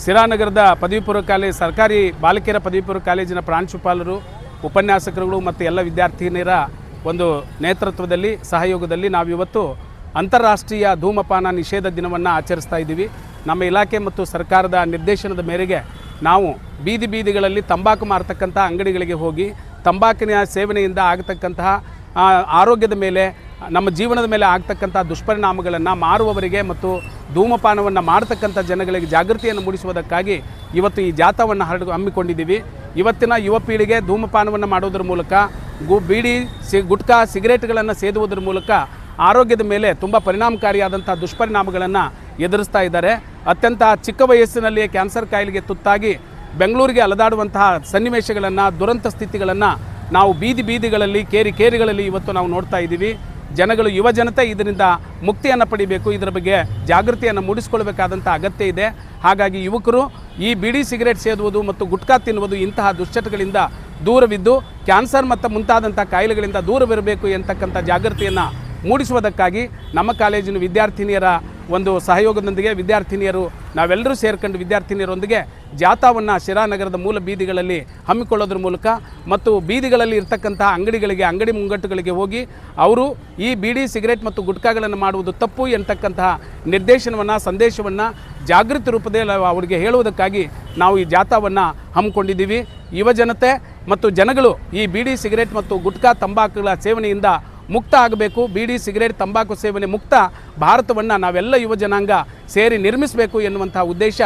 ಸಿರಾನಗರದ ಪದವಿ ಪೂರ್ವ ಕಾಲೇಜ್ ಸರ್ಕಾರಿ ಬಾಲಕಿಯರ ಪದವಿ ಪೂರ್ವ ಕಾಲೇಜಿನ ಪ್ರಾಂಶುಪಾಲರು, ಉಪನ್ಯಾಸಕರುಗಳು ಮತ್ತು ಎಲ್ಲ ವಿದ್ಯಾರ್ಥಿನಿಯರ ಒಂದು ನೇತೃತ್ವದಲ್ಲಿ, ಸಹಯೋಗದಲ್ಲಿ ನಾವಿವತ್ತು ಅಂತಾರಾಷ್ಟ್ರೀಯ ಧೂಮಪಾನ ನಿಷೇಧ ದಿನವನ್ನು ಆಚರಿಸ್ತಾ ಇದ್ದೀವಿ. ನಮ್ಮ ಇಲಾಖೆ ಮತ್ತು ಸರ್ಕಾರದ ನಿರ್ದೇಶನದ ಮೇರೆಗೆ ನಾವು ಬೀದಿ ಬೀದಿಗಳಲ್ಲಿ ತಂಬಾಕು ಮಾರತಕ್ಕಂಥ ಅಂಗಡಿಗಳಿಗೆ ಹೋಗಿ, ತಂಬಾಕಿನ ಸೇವನೆಯಿಂದ ಆಗತಕ್ಕಂತಹ ಆರೋಗ್ಯದ ಮೇಲೆ, ನಮ್ಮ ಜೀವನದ ಮೇಲೆ ಆಗ್ತಕ್ಕಂಥ ದುಷ್ಪರಿಣಾಮಗಳನ್ನು ಮಾರುವವರಿಗೆ ಮತ್ತು ಧೂಮಪಾನವನ್ನು ಮಾಡ್ತಕ್ಕಂಥ ಜನಗಳಿಗೆ ಜಾಗೃತಿಯನ್ನು ಮೂಡಿಸುವುದಕ್ಕಾಗಿ ಇವತ್ತು ಈ ಜಾಥಾವನ್ನು ಹರಡು ಹಮ್ಮಿಕೊಂಡಿದ್ದೀವಿ. ಇವತ್ತಿನ ಯುವ ಪೀಳಿಗೆ ಧೂಮಪಾನವನ್ನು ಮಾಡೋದ್ರ ಮೂಲಕ, ಗು ಬೀಡಿ, ಸಿ ಗುಟ್ಕಾ, ಸಿಗರೇಟ್ಗಳನ್ನು ಸೇದುವುದರ ಮೂಲಕ ಆರೋಗ್ಯದ ಮೇಲೆ ತುಂಬ ಪರಿಣಾಮಕಾರಿಯಾದಂಥ ದುಷ್ಪರಿಣಾಮಗಳನ್ನು ಎದುರಿಸ್ತಾ ಇದ್ದಾರೆ. ಅತ್ಯಂತ ಚಿಕ್ಕ ವಯಸ್ಸಿನಲ್ಲಿಯೇ ಕ್ಯಾನ್ಸರ್ ಕಾಯಿಲೆಗೆ ತುತ್ತಾಗಿ ಬೆಂಗಳೂರಿಗೆ ಅಲದಾಡುವಂತಹ ಸನ್ನಿವೇಶಗಳನ್ನು, ದುರಂತ ಸ್ಥಿತಿಗಳನ್ನು ನಾವು ಬೀದಿ ಬೀದಿಗಳಲ್ಲಿ, ಕೇರಿ ಕೇರಿಗಳಲ್ಲಿ ಇವತ್ತು ನಾವು ನೋಡ್ತಾ ಇದ್ದೀವಿ. ಜನಗಳು, ಯುವ ಜನತೆ ಇದರಿಂದ ಮುಕ್ತಿಯನ್ನು ಪಡಿಬೇಕು. ಇದರ ಬಗ್ಗೆ ಜಾಗೃತಿಯನ್ನು ಮೂಡಿಸ್ಕೊಳ್ಬೇಕಾದಂಥ ಅಗತ್ಯ ಇದೆ. ಹಾಗಾಗಿ ಯುವಕರು ಈ ಬಿಡಿ ಸಿಗರೇಟ್ ಸೇದುವುದು ಮತ್ತು ಗುಟ್ಕಾ ತಿನ್ನುವುದು ಇಂತಹ ದುಶ್ಚಟಗಳಿಂದ ದೂರವಿದ್ದು, ಕ್ಯಾನ್ಸರ್ ಮತ್ತು ಮುಂತಾದಂಥ ಕಾಯಿಲೆಗಳಿಂದ ದೂರವಿರಬೇಕು ಎಂತಕ್ಕಂಥ ಜಾಗೃತಿಯನ್ನು ಮೂಡಿಸುವುದಕ್ಕಾಗಿ ನಮ್ಮ ಕಾಲೇಜಿನ ವಿದ್ಯಾರ್ಥಿನಿಯರ ಒಂದು ಸಹಯೋಗದೊಂದಿಗೆ ವಿದ್ಯಾರ್ಥಿನಿಯರು, ನಾವೆಲ್ಲರೂ ಸೇರ್ಕೊಂಡು ವಿದ್ಯಾರ್ಥಿನಿಯರೊಂದಿಗೆ ಜಾಥಾವನ್ನು ಶಿರಾನಗರದ ಮೂಲ ಬೀದಿಗಳಲ್ಲಿ ಹಮ್ಮಿಕೊಳ್ಳೋದ್ರ ಮೂಲಕ ಮತ್ತು ಬೀದಿಗಳಲ್ಲಿ ಇರ್ತಕ್ಕಂಥ ಅಂಗಡಿಗಳಿಗೆ, ಅಂಗಡಿ ಮುಂಗಟ್ಟುಗಳಿಗೆ ಹೋಗಿ ಅವರು ಈ ಬೀಡಿ, ಸಿಗರೇಟ್ ಮತ್ತು ಗುಟ್ಕಾಗಳನ್ನು ಮಾಡುವುದು ತಪ್ಪು ಎಂತಕ್ಕಂತಹ ನಿರ್ದೇಶನವನ್ನು, ಸಂದೇಶವನ್ನು ಜಾಗೃತಿ ರೂಪದಲ್ಲಿ ಅವರಿಗೆ ಹೇಳುವುದಕ್ಕಾಗಿ ನಾವು ಈ ಜಾಥಾವನ್ನು ಹಮ್ಮಿಕೊಂಡಿದ್ದೀವಿ. ಯುವ ಜನತೆ ಮತ್ತು ಜನಗಳು ಈ ಬೀಡಿ, ಸಿಗರೇಟ್ ಮತ್ತು ಗುಟ್ಕಾ ತಂಬಾಕುಗಳ ಸೇವನೆಯಿಂದ ಮುಕ್ತ ಆಗಬೇಕು. ಬೀಡಿ, ಸಿಗರೇಟ್, ತಂಬಾಕು ಸೇವನೆ ಮುಕ್ತ ಭಾರತವನ್ನು ನಾವೆಲ್ಲ ಯುವ ಜನಾಂಗ ಸೇರಿ ನಿರ್ಮಿಸಬೇಕು ಎನ್ನುವಂಥ ಉದ್ದೇಶ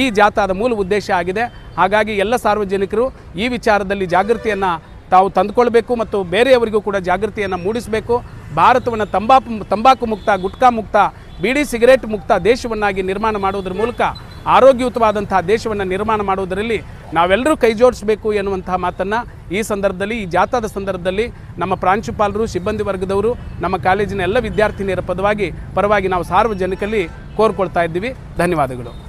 ಈ ಜಾಥಾದ ಮೂಲ ಉದ್ದೇಶ ಆಗಿದೆ. ಹಾಗಾಗಿ ಎಲ್ಲ ಸಾರ್ವಜನಿಕರು ಈ ವಿಚಾರದಲ್ಲಿ ಜಾಗೃತಿಯನ್ನು ತಾವು ತಂದುಕೊಳ್ಬೇಕು ಮತ್ತು ಬೇರೆಯವರಿಗೂ ಕೂಡ ಜಾಗೃತಿಯನ್ನು ಮೂಡಿಸಬೇಕು. ಭಾರತವನ್ನು ತಂಬಾಕು ತಂಬಾಕು ಮುಕ್ತ, ಗುಟ್ಕಾ ಮುಕ್ತ, ಬೀಡಿ, ಸಿಗರೇಟ್ ಮುಕ್ತ ದೇಶವನ್ನಾಗಿ ನಿರ್ಮಾಣ ಮಾಡುವುದರ ಮೂಲಕ ಆರೋಗ್ಯಯುತವಾದಂತಹ ದೇಶವನ್ನು ನಿರ್ಮಾಣ ಮಾಡುವುದರಲ್ಲಿ ನಾವೆಲ್ಲರೂ ಕೈ ಜೋಡಿಸಬೇಕು ಎನ್ನುವಂತಹ ಮಾತನ್ನು ಈ ಸಂದರ್ಭದಲ್ಲಿ, ಈ ಜಾಥಾದ ಸಂದರ್ಭದಲ್ಲಿ ನಮ್ಮ ಪ್ರಾಂಶುಪಾಲರು, ಸಿಬ್ಬಂದಿ ವರ್ಗದವರು, ನಮ್ಮ ಕಾಲೇಜಿನ ಎಲ್ಲ ವಿದ್ಯಾರ್ಥಿನಿಯರ ಪದವಾಗಿ, ಪರವಾಗಿ ನಾವು ಸಾರ್ವಜನಿಕರಲ್ಲಿ ಕೋರ್ಕೊಳ್ತಾ ಇದ್ದೀವಿ. ಧನ್ಯವಾದಗಳು.